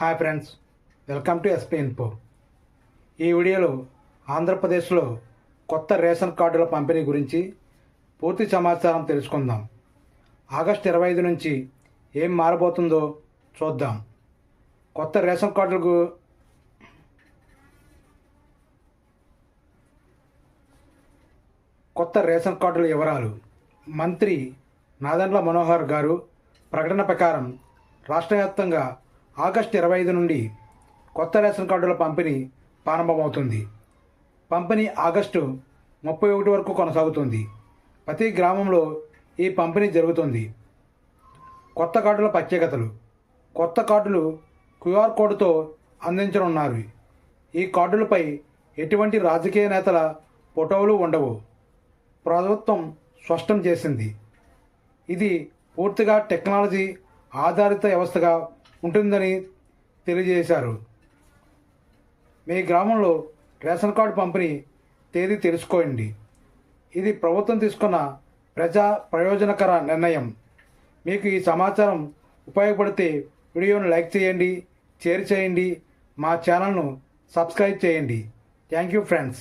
Hi friends welcome to SP info ఈ వీడియోలో ఆంధ్రప్రదేశ్లో కొత్త రేషన్ కార్డుల పంపిణీ గురించి పూర్తి సమాచారం తెలుసుకుందాం. ఆగస్టు ఇరవై ఐదు నుంచి ఏం మారబోతుందో చూద్దాం. కొత్త రేషన్ కార్డులకు కొత్త రేషన్ కార్డుల వివరాలు. మంత్రి నాదండ్ల మనోహర్ గారు ప్రకటన ప్రకారం రాష్ట్ర వ్యాప్తంగా ఆగస్టు ఇరవై ఐదు నుండి కొత్త రేషన్ కార్డుల పంపిణీ ప్రారంభమవుతుంది. పంపిణీ ఆగస్టు ముప్పై ఒకటి వరకు కొనసాగుతుంది. ప్రతి గ్రామంలో ఈ పంపిణీ జరుగుతుంది. కొత్త కార్డుల ప్రత్యేకతలు. కొత్త కార్డులు క్యూఆర్ కోడ్తో అందించనున్నారు. ఈ కార్డులపై ఎటువంటి రాజకీయ నేతల ఫోటోలు ఉండవు. ప్రభుత్వం స్పష్టం చేసింది. ఇది పూర్తిగా టెక్నాలజీ ఆధారిత వ్యవస్థగా ఉంటుందని తెలియజేశారు. మీ గ్రామంలో రేషన్ కార్డు పంపిణీ తేదీ తెలుసుకోండి. ఇది ప్రభుత్వం తీసుకున్న ప్రజా ప్రయోజనకర నిర్ణయం. మీకు ఈ సమాచారం ఉపయోగపడితే వీడియోను లైక్ చేయండి షేర్ చేయండి మా ఛానల్ను సబ్స్క్రైబ్ చేయండి. Thank you friends.